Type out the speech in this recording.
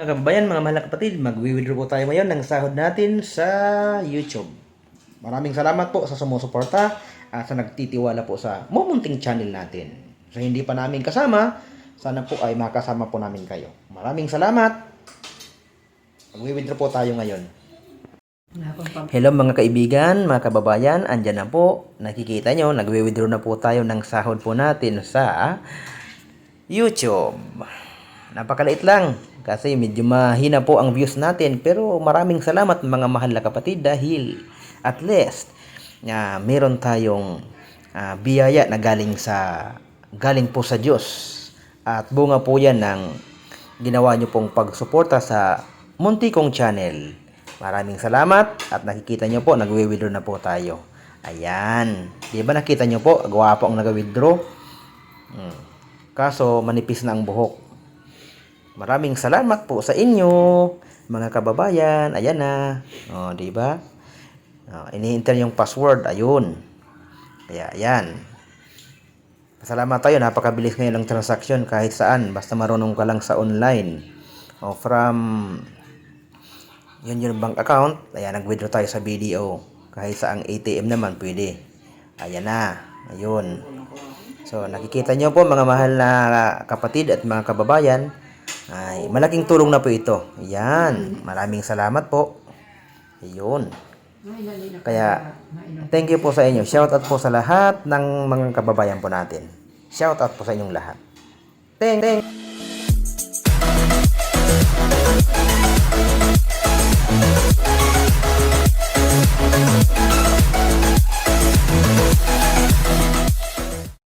Mga kababayan, mga mahal na kapatid, mag-withdraw po tayo ngayon ng sahod natin sa YouTube. Maraming salamat po sa sumusuporta at sa nagtitiwala po sa mumunting channel natin. Sa hindi pa namin kasama, sana po ay makasama po namin kayo. Maraming salamat. Mag-withdraw po tayo ngayon. Hello mga kaibigan, mga kababayan, andyan na po. Nakikita nyo, nagwi-withdraw na po tayo ng sahod po natin sa YouTube. Napakaliit lang kasi medyo mahina po ang views natin pero maraming salamat mga mahal na kapatid dahil at least na meron tayong ah, biyaya na galing sa galing po sa Diyos at bunga po yan ng ginawa nyo pong pagsuporta sa munti kong channel. Maraming salamat at nakikita nyo po, nagwi-withdraw na po tayo. Ayan. Di ba nakita nyo po, gawa po ang nag-withdraw. Hmm. Kaso, manipis na ang buhok. Maraming salamat po sa inyo, mga kababayan. Ayan na. O, di ba? O, ini-enter yung password. Ayun. Kaya, ayan. Salamat tayo. Napakabilis ngayon ng transaction kahit saan. Basta marunong ka lang sa online. O, from yun yung bank account. Ayan, nag-withdraw tayo sa BDO. Kahit sa ang ATM naman, pwede. Ayan na. Ayun. So, nakikita nyo po mga mahal na kapatid at mga kababayan, ay malaking tulong na po ito. Ayan. Maraming salamat po. Ayun. Kaya, thank you po sa inyo. Shout out po sa lahat ng mga kababayan po natin. Shout out po sa inyong lahat. Thank. Thank